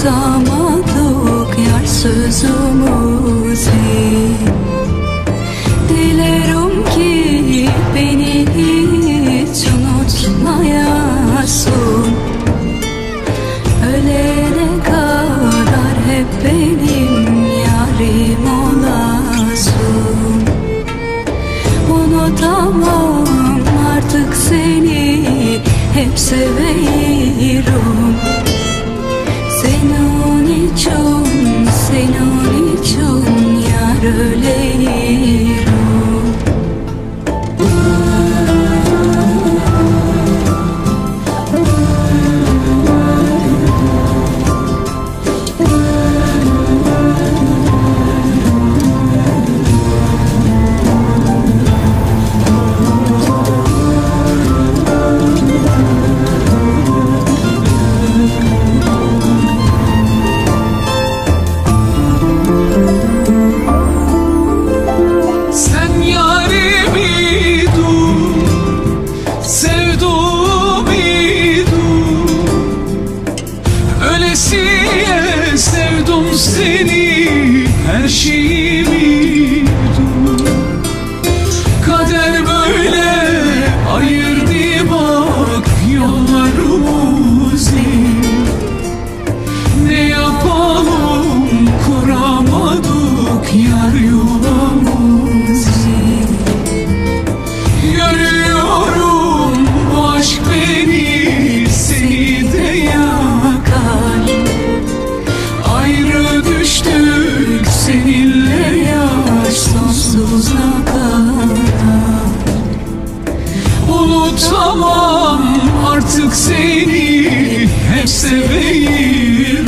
sonsuzumuzu Dilerim ki beni hiç unutmayasın. Ölene kadar hep benim yarim olasın. Unutamam artık seni hep seviyorum için, senin için yar öleyim Dur Kader böyle ayırdı bak yollarımızı Unutamam artık seni hep seveyim